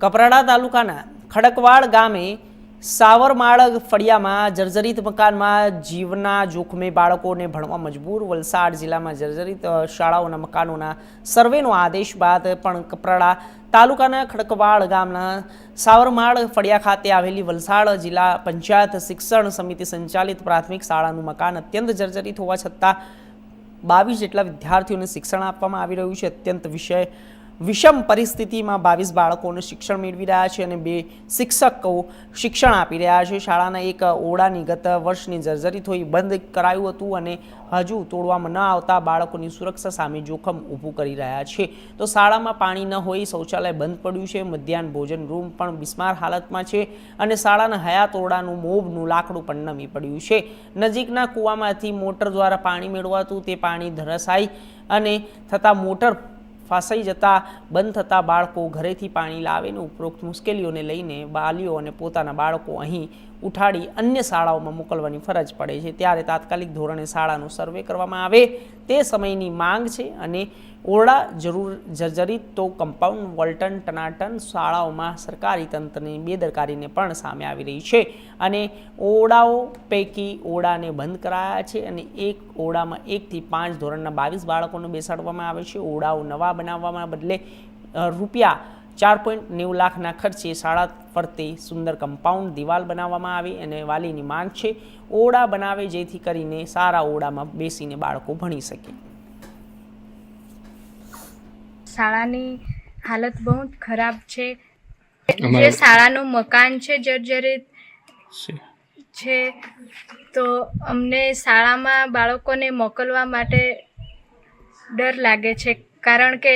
કપરાડા તાલુકાના ખડકવાડ ગામે સાવરમાળ ફળિયામાં જર્જરિત મકાનમાં જીવના જોખમે બાળકોને ભણવા મજબૂર વલસાડ જિલ્લામાં જર્જરિત શાળાઓના મકાનોના સર્વેનો આદેશ બાદ પણ કપરાડા તાલુકાના ખડકવાડ ગામના સાવરમાળ ફળિયા ખાતે આવેલી વલસાડ જિલ્લા પંચાયત શિક્ષણ સમિતિ સંચાલિત પ્રાથમિક શાળાનું મકાન અત્યંત જર્જરિત હોવા છતાં બાવીસ જેટલા વિદ્યાર્થીઓને શિક્ષણ આપવામાં આવી રહ્યું છે. અત્યંત વિષય વિષમ પરિસ્થિતિમાં બાવીસ બાળકોને શિક્ષણ મેળવી રહ્યા છે અને બે શિક્ષકો શિક્ષણ આપી રહ્યા છે. શાળાના એક ઓરડાની ગત વર્ષની જર્જરિત હોઈ બંધ કરાયું હતું અને હજુ તોડવામાં ન આવતા બાળકોની સુરક્ષા સામે જોખમ ઊભું કરી રહ્યા છે. તો શાળામાં પાણી ન હોય, શૌચાલય બંધ પડ્યું છે, મધ્યાહન ભોજન રૂમ પણ બિસ્માર હાલતમાં છે અને શાળાના હયાત ઓરડાનું મોબનું લાકડું પણ નમી પડ્યું છે. નજીકના કૂવામાંથી મોટર દ્વારા પાણી મેળવાતું તે પાણી ધરસાઈ અને થતાં મોટર ફસાઈ જતા, બંધ થતા બાળકો ઘરેથી પાણી લાવીને ઉપરોક્ત મુશ્કેલીઓને લઈને વાલીઓ અને પોતાના બાળકો અહીં ઉઠાડી અન્ય શાળાઓમાં મોકલવાની ફરજ પડે છે. ત્યારે તાત્કાલિક ધોરણે શાળાનો સર્વે કરવામાં આવે. તે સમયની માંગ છે અને ઓરડા જરૂર જર્જરિત તો કમ્પાઉન્ડ વોલ્ટન ટનાટન શાળાઓમાં સરકારી તંત્રની બેદરકારીને પણ સામે આવી રહી છે. અને ઓરડાઓ પૈકી ઓરડાને બંધ કરાયા છે અને એક ઓરડામાં એકથી પાંચ ધોરણના બાવીસ બાળકોને બેસાડવામાં આવે છે. ઓરડાઓ નવા બનાવવામાં બદલે રૂપિયા ચાર પોઈન્ટ નેવું લાખના ખર્ચે શાળા ફરતે સુંદર કમ્પાઉન્ડ દિવાલ બનાવવામાં આવે અને વાલીની માંગ છે. ઓરડા બનાવે જેથી કરીને સારા ઓરડામાં બેસીને બાળકો ભણી શકે. શાળાની હાલત બહુ જ ખરાબ છે. જે શાળાનું મકાન છે જર્જરિત છે. તો અમને શાળામાં બાળકોને મોકલવા માટે ડર લાગે છે. કારણ કે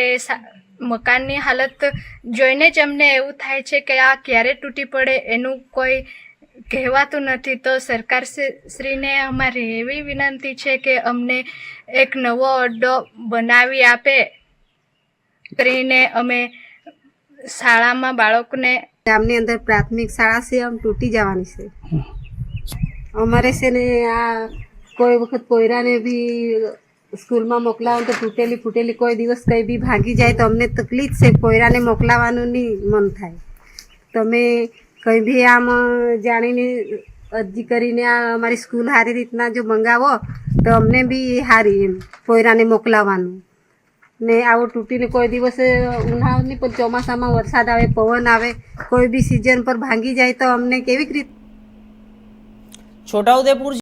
મકાનની હાલત જોઈને જ અમને એવું થાય છે કે આ ક્યારે તૂટી પડે એનું કોઈ કહેવાતું નથી. તો સરકાર શ્રીને અમારી એવી વિનંતી છે કે અમને એક નવો અડ્ડો બનાવી આપે. કરીને અમે શાળામાં બાળકને ગામની અંદર પ્રાથમિક શાળા છે, આમ તૂટી જવાની છે. અમારે છે ને આ કોઈ વખત કોયરાને બી સ્કૂલમાં મોકલાવો તો તૂટેલી ફૂટેલી કોઈ દિવસ કંઈ બી ભાગી જાય તો અમને તકલીફ છે કોયરાને મોકલાવાનું નહીં મન થાય. તમે કંઈ બી આમ જાણીને અરજી કરીને આ અમારી સ્કૂલ સારી રીતના જો મંગાવો તો અમને બી સારી એમ કોયરાને મોકલાવાનું ને આવું તૂટીને કોઈ દિવસે ઉનાળાની પણ ચોમાસામાં વરસાદ આવે, પવન આવે, કોઈ બી સિઝન પર ભાંગી જાય તો અમને કેવી રીતે છોટાઉદેપુર